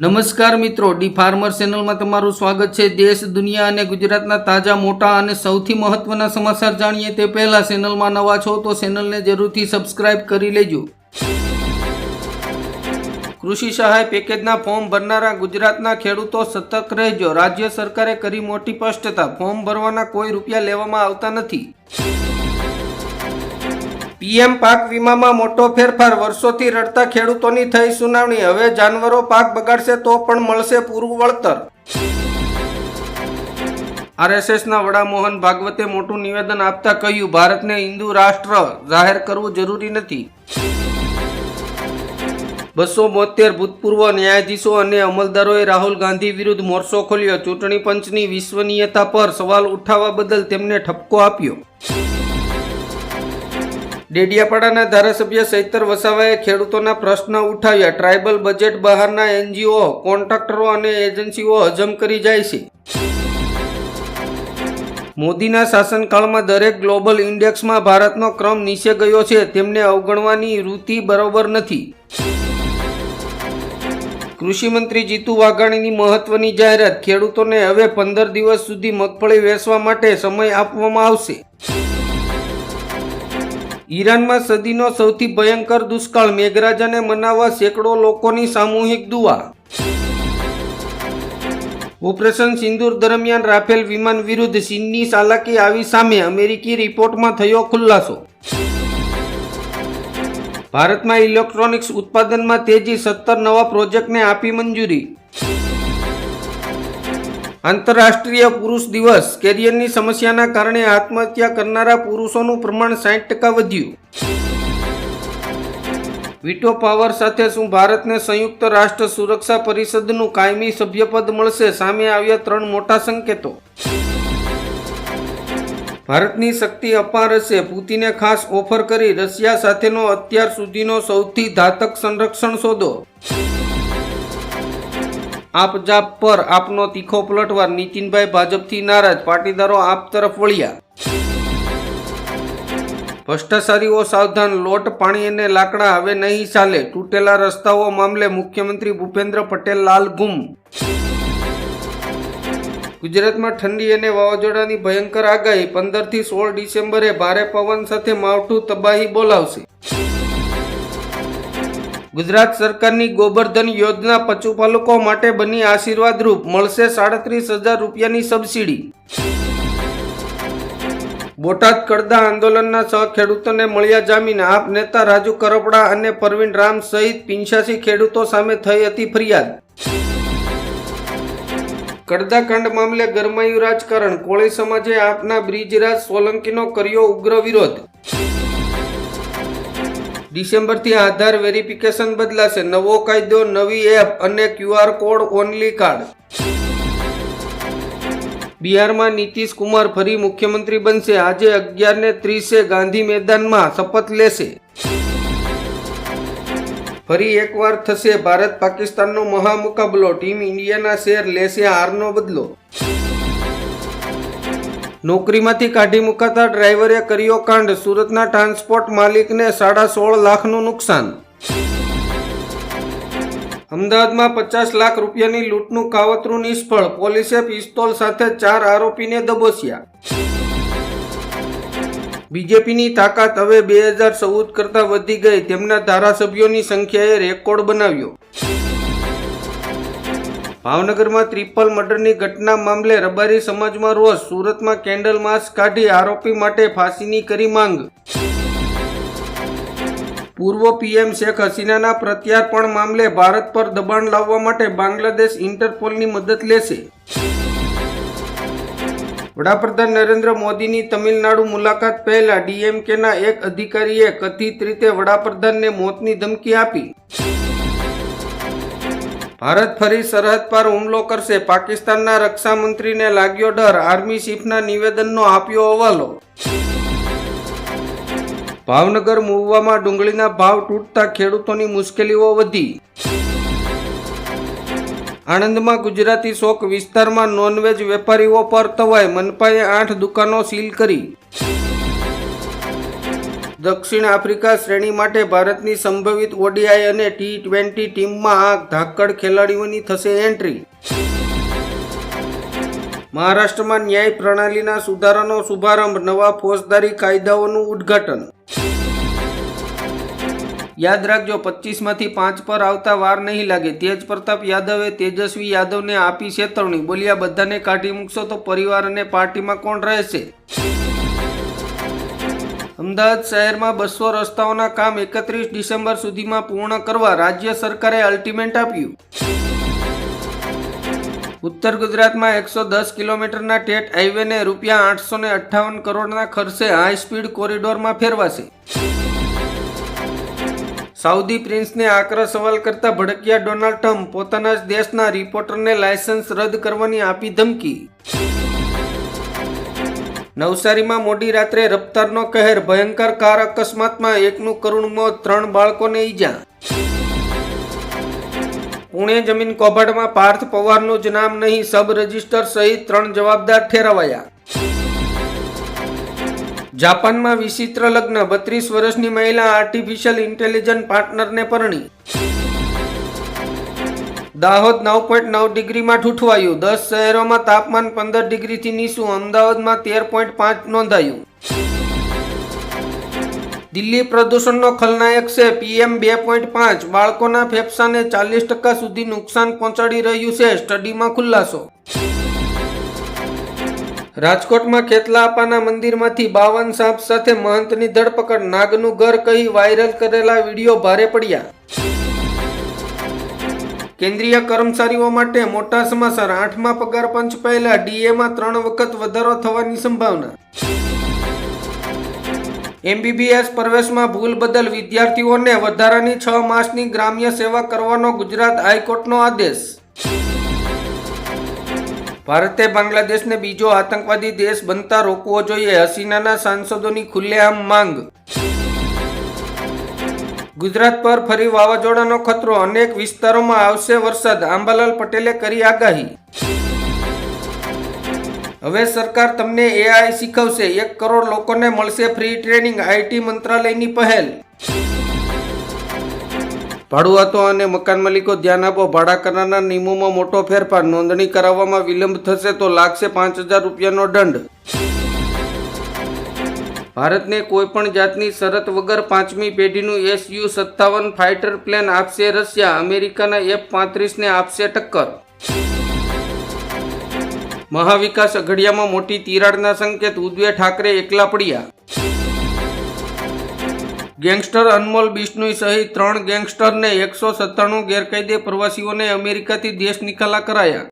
નમસ્કાર મિત્રો, D farmer ચેનલમાં તમારું સ્વાગત છે. દેશ, દુનિયા અને ગુજરાતના તાજા, મોટા અને સૌથી મહત્વના સમાચાર જાણીએ તે પહેલા ચેનલમાં નવા છો તો ચેનલને જરૂરથી સબસ્ક્રાઇબ કરી લેજો. કૃષિ સહાય પેકેજના ફોર્મ ભરનારા ગુજરાતના ખેડૂતો સતર્ક રહેજો. રાજ્ય સરકારે કરી મોટી સ્પષ્ટતા. ફોર્મ ભરવાના કોઈ રૂપિયા લેવામાં આવતા નથી. પીએમ પાક વીમામાં મોટો ફેરફાર. વર્ષોથી રડતા ખેડૂતોની થઈ સુનાવણી. હવે જાનવરો પાક બગાડશે તો પણ મળશે પૂરું વળતર. આરએસએસના વડા મોહન ભાગવતે મોટું નિવેદન આપતા કહ્યું, ભારતને હિન્દુ રાષ્ટ્ર જાહેર કરવું જરૂરી નથી. બસો બોતેર ભૂતપૂર્વ ન્યાયાધીશો અને અમલદારોએ રાહુલ ગાંધી વિરુદ્ધ મોરચો ખોલ્યો. ચૂંટણી પંચની વિશ્વનીયતા પર સવાલ ઉઠાવવા બદલ તેમને ઠપકો આપ્યો. ડેડિયાપાડાના ધારાસભ્ય સૈતર વસાવાએ ખેડૂતોના પ્રશ્ન ઉઠાવ્યા. ટ્રાઇબલ બજેટ બહારના એનજીઓ, કોન્ટ્રાક્ટરો અને એજન્સીઓ હજમ કરી જાય છે. મોદીના શાસનકાળમાં દરેક ગ્લોબલ ઇન્ડેક્સમાં ભારતનો ક્રમ નીચે ગયો છે. તેમને અવગણવાની વૃત્તિ બરોબર નથી. કૃષિમંત્રી જીતુ વાઘાણીની મહત્વની જાહેરાત, ખેડૂતોને હવે પંદર દિવસ સુધી મગફળી વેચવા માટે સમય આપવામાં આવશે. ઈરાનમાં સદીનો સૌથી ભયંકર દુષ્કાળ મેઘરાજાને મનાવવા સેંકડો લોકોની સામૂહિક દુઆ. ઓપરેશન સિંદૂર દરમિયાન રાફેલ વિમાન વિરુદ્ધ ચીનની ચાલાકી આવી સામે અમેરિકી રિપોર્ટમાં થયો ખુલાસો. ભારતમાં ઇલેક્ટ્રોનિક્સ ઉત્પાદનમાં તેજી સત્તર નવા પ્રોજેક્ટને આપી મંજૂરી. આંતરરાષ્ટ્રીય પુરુષ દિવસ કેરિયરની સમસ્યાના કારણે આત્મહત્યા કરનારા પુરુષોનું પ્રમાણ સાઠ ટકા વધ્યું. વિટો પાવર સાથે શું ભારતને સંયુક્ત રાષ્ટ્ર સુરક્ષા પરિષદનું કાયમી સભ્યપદ મળશે સામે આવ્યા ત્રણ મોટા સંકેતો. ભારતની શક્તિ અપાર હશે. પુતિને ખાસ ઓફર કરી રશિયા સાથેનો અત્યાર સુધીનો સૌથી ઘાતક સંરક્ષણ સોદો. આપ જાપ પર આપનો તીખો પલટવાર નીતિનભાઈ ભાજપથી નારાજ, પાટીદારો આપ તરફ વળ્યા. ભ્રષ્ટાચારીઓ સાવધાન, લોટ, પાણી અને લાકડા હવે નહીં ચાલે. તૂટેલા રસ્તાઓ મામલે મુખ્યમંત્રી ભૂપેન્દ્ર પટેલ લાલ ગુમ. ગુજરાતમાં ઠંડી અને વાવાઝોડાની ભયંકર આગાહી પંદરથી સોળ ડિસેમ્બરે ભારે પવન સાથે માવઠું તબાહી બોલાવશે. ગુજરાત સરકારની ગોબરધન યોજના પશુપાલકો માટે બની આશીર્વાદરૂપ મળશે સાડત્રીસ હજાર રૂપિયાની સબસિડી. બોટાદ કડદા આંદોલનના સહ ખેડૂતોને મળ્યા જામીન. આપ નેતા રાજુ કરપડા અને પરવીન રામ સહિત પિંચ્યાસી ખેડૂતો સામે થઈ હતી ફરિયાદ. કડદાકાંડ મામલે ગરમાયું રાજકારણ. કોળી સમાજે આપના બ્રિજરાજ સોલંકીનો કર્યો ઉગ્ર વિરોધ. ડિસેમ્બરથી આધાર વેરિફિકેશન બદલાશે. નવો કાયદો, નવી એપ અને ક્યુઆર કોડ ઓનલી કાર્ડ. બિહારમાં નીતિશ કુમાર ફરી મુખ્યમંત્રી બનશે. આજે અગિયાર ને ત્રીસે ગાંધી મેદાનમાં શપથ લેશે. ફરી એકવાર થશે ભારત પાકિસ્તાનનો મહામુકાબલો. ટીમ ઇન્ડિયાના શેર લેશે હારનો બદલો. નોકરીમાંથી કાઢી મુકાતા ડ્રાઈવરે કર્યો કાંડ. સુરતના ટ્રાન્સપોર્ટ માલિકને સાડા સોળ લાખનું નુકસાન. અમદાવાદમાં પચાસ લાખ રૂપિયાની લૂંટનું કાવતરું નિષ્ફળ. પોલીસે પિસ્તોલ સાથે ચાર આરોપીને દબોચ્યા. બીજેપીની તાકાત હવે બે હજાર ચૌદ કરતાં વધી ગઈ. તેમના ધારાસભ્યોની સંખ્યાએ રેકોર્ડ બનાવ્યો. ભાવનગરમાં ત્રિપલ મર્ડરની ઘટના મામલે રબારી સમાજમાં રોષ, સુરતમાં કેન્ડલ માસ્ક કાઢી આરોપી માટે ફાંસીની કરી માંગ. પૂર્વ પીએમ શેખ હસીનાના પ્રત્યાર્પણ મામલે ભારત પર દબાણ લાવવા માટે બાંગ્લાદેશ ઇન્ટરપોલની મદદ લેશે. વડાપ્રધાન નરેન્દ્ર મોદીની તમિલનાડુ મુલાકાત પહેલા ડીએમકેના એક અધિકારીએ કથિત રીતે વડાપ્રધાનને મોતની ધમકી આપી. ભારત ફરી સરહદ પર હુમલો કરશે. પાકિસ્તાનના રક્ષા મંત્રીને લાગ્યો ડર. આર્મી ચીફના નિવેદનનો આપ્યો હવાલો. ભાવનગર મુવવામાં ડુંગળીના ભાવ તૂટતા ખેડૂતોની મુશ્કેલીઓ વધી. આણંદમાં ગુજરાતી શોક વિસ્તારમાં નોનવેજ વેપારીઓ પર તવાય. મનપાએ આઠ દુકાનો સીલ કરી. દક્ષિણ આફ્રિકા શ્રેણી માટે ભારતની સંભવિત ઓડીઆઈ અને ટી ટ્વેન્ટી ટીમમાં આ ધાકડ ખેલાડીઓની થશે એન્ટ્રી. મહારાષ્ટ્રમાં ન્યાય પ્રણાલીના સુધારાનો શુભારંભ, નવા ફોજદારી કાયદાઓનું ઉદ્ઘાટન. યાદ રાખજો, પચીસમાંથી પાંચ પર આવતા વાર નહીં લાગે. તેજ પ્રતાપ યાદવે તેજસ્વી યાદવને આપી ચેતવણી બોલ્યા બધાને કાઢી મૂકશો તો પરિવાર અને પાર્ટીમાં કોણ રહેશે? અમદાવાદ શહેરમાં બસો રસ્તાઓના કામ એકત્રીસ ડિસેમ્બર સુધીમાં પૂર્ણ કરવા રાજ્ય સરકારે અલ્ટિમેન્ટ આપ્યું. ઉત્તર ગુજરાતમાં એકસો દસ કિલોમીટરના ટેટ હાઈવેને રૂપિયા આઠસો ને અઠ્ઠાવન કરોડના ખર્ચે હાઈ સ્પીડ કોરિડોરમાં ફેરવાશે. સાઉદી પ્રિન્સને આકરા સવાલ કરતા ભડક્યા ડોનાલ્ડ ટ્રમ્પ પોતાના જ દેશના રિપોર્ટરને લાયસન્સ રદ કરવાની આપી ધમકી. નવસારીમાં મોડી રાત્રે રફતારનો કહેર ભયંકર કાર અકસ્માતમાં એકનું કરુણ મોત, ત્રણ બાળકોને ઈજા. પુણે જમીન કૌભાંડમાં પાર્થ પવારનું જ નામ નહીં, સબ રજિસ્ટર સહિત ત્રણ જવાબદાર ઠેરવાયા. જાપાનમાં વિચિત્ર લગ્ન, બત્રીસ વર્ષની મહિલા આર્ટિફિશિયલ ઇન્ટેલિજન્ટ પાર્ટનરને પરણી. દાહોદ નવ પોઈન્ટ નવ ડિગ્રીમાં ઠૂઠવાયું. દસ શહેરોમાં તાપમાન પંદર ડિગ્રીથી નીચું. અમદાવાદમાં તેર પોઈન્ટ પાંચ નોંધાયું. દિલ્હી પ્રદૂષણનો ખલનાયક છે. પીએમ બે પોઈન્ટ પાંચ. બાળકોના ફેફસાને ચાલીસ ટકા સુધી નુકસાન પહોંચાડી રહ્યું છે. સ્ટડીમાં ખુલાસો. રાજકોટમાં ખેતલાપાના મંદિરમાંથી બાવન સાપ સાથે મહંતની ધરપકડ. નાગનું ઘર કહી વાયરલ કરેલા વીડિયો ભારે પડ્યા. કેન્દ્રીય કર્મચારીઓ માટે મોટા સમાચાર. આઠમા પગાર પંચ પહેલા ડીએમાં ત્રણ વખત વધારો થવાની સંભાવના. એમબીબીએસ પ્રવેશમાં ભૂલ બદલ વિદ્યાર્થીઓને વધારાની છ માસની ગ્રામ્ય સેવા કરવાનો ગુજરાત હાઈકોર્ટનો આદેશ. ભારતે બાંગ્લાદેશને બીજો આતંકવાદી દેશ બનતા રોકવો જોઈએ. હસીનાના સાંસદોની ખુલ્લેઆમ માંગ. ગુજરાત પર ફરી વાવાઝોડાનો ખતરો અનેક વિસ્તારોમાં આવશે વરસાદ. આંબાલાલ પટેલે કરી આગાહી. હવે સરકાર તમને એઆઈ શીખવશે. એક કરોડ લોકોને મળશે ફ્રી ટ્રેનિંગ આઈટી મંત્રાલયની પહેલ. ભાડુઆતો અને મકાન માલિકો ધ્યાન આપો. ભાડા કરારના નિયમોમાં મોટો ફેરફાર. નોંધણી કરાવવામાં વિલંબ થશે તો લાગશે પાંચ હજાર રૂપિયાનો દંડ. ભારતને કોઈ પણ જાતની શરત વગર પાંચમી પેઢીનું એસયુ સત્તાવન ફાઇટર પ્લેન આપશે રશિયા. અમેરિકાના એફ પાંત્રીસને આપશે ટક્કર. મહાવિકાસ અઘડિયામાં મોટી તિરાડના સંકેત. ઉદ્વે ઠાકરે એકલા પડ્યા. ગેંગસ્ટર અનમોલ બિશ્નોઈ સહિત ત્રણ ગેંગસ્ટરને એકસો સત્તાણું ગેરકાયદે પ્રવાસીઓને અમેરિકાથી દેશ નિકાલા કરાયા.